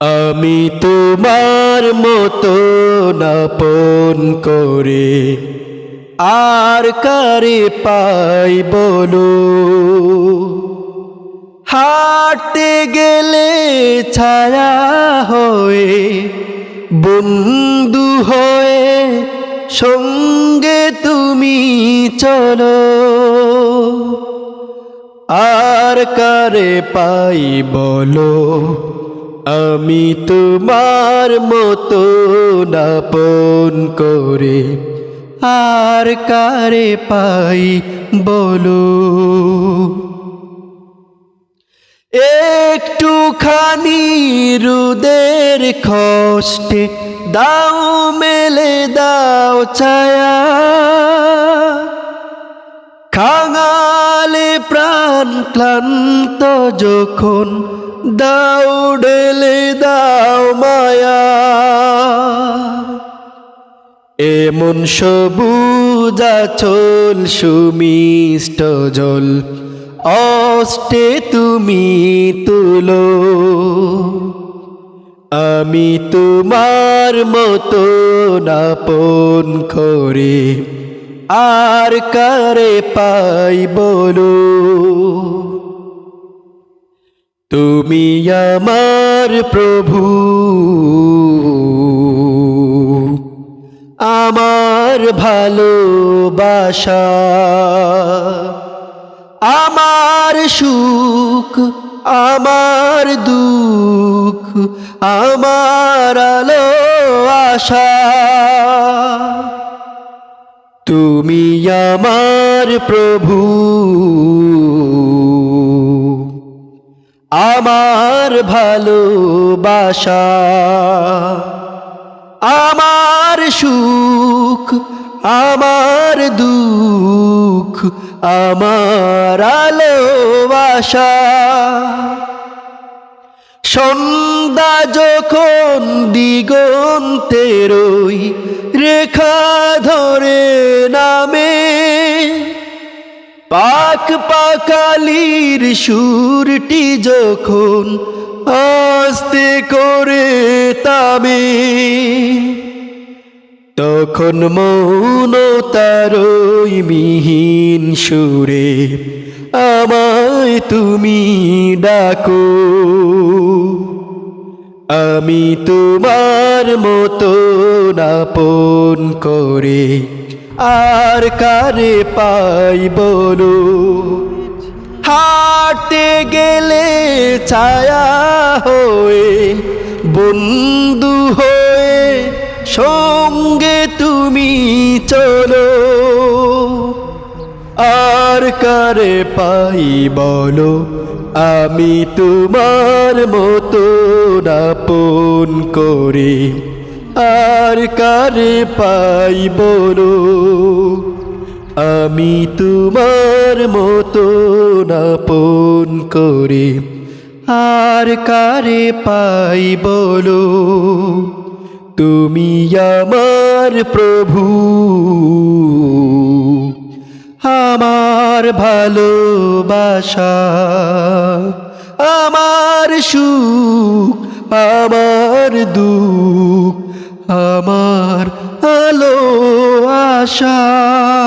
আমি তোমার মতো নাপন করে আর কারে পাই বলো? হাঁটতে গেলে ছায়া হয়ে, বন্ধু হয়ে সঙ্গে তুমি চলো। আর কারে পাই বলো? আমি তোমার মতো নাপন করে আর কারে পাই বলো? একটুখানি রুদের কষ্টে দাও মেলে দাও ছায়া খাঙালে প্রাণ ক্লান্ত যখন দাও ডেলে দাও মায়া। এমন সবুজ আচল সুমিষ্ট জল অষ্টে তুমি তুলো। আমি তোমার মতো নাপন করে আর কারে পাই বলো? তুমি আমার প্রভু। আমার ভালোবাসা। আমার সুখ, আমার দুঃখ, আমার আলো আশা। তুমি আমার প্রভু। আমার ভালোবাসা, আমার সুখ, আমার দুঃখ, আমার আলো আশা সন্ধ্যা যখন দিগন্তেরই রেখা ধরে পাক পাকালির সুরটি যখন আস্তে করে তামে, তখন মৌনতারই মিহিন সুরে আমায় তুমি ডাকো। আমি তোমার মতো নাপন করে আর কারে পাই বলো? হাঁটতে গেলে ছায়া হয়ে, বন্ধু হয়ে সঙ্গে তুমি চলো। আর কারে পাই বলো? আমি তোমার মতো নাপন করে আর কারে পাই বলো আমি তোমার মতো নাপন করে আর কারে পাই বলো তুমি আমার প্রভু। আমার ভালোবাসা, আমার সুখ, আমার দুঃখ। আমার আলো আশা।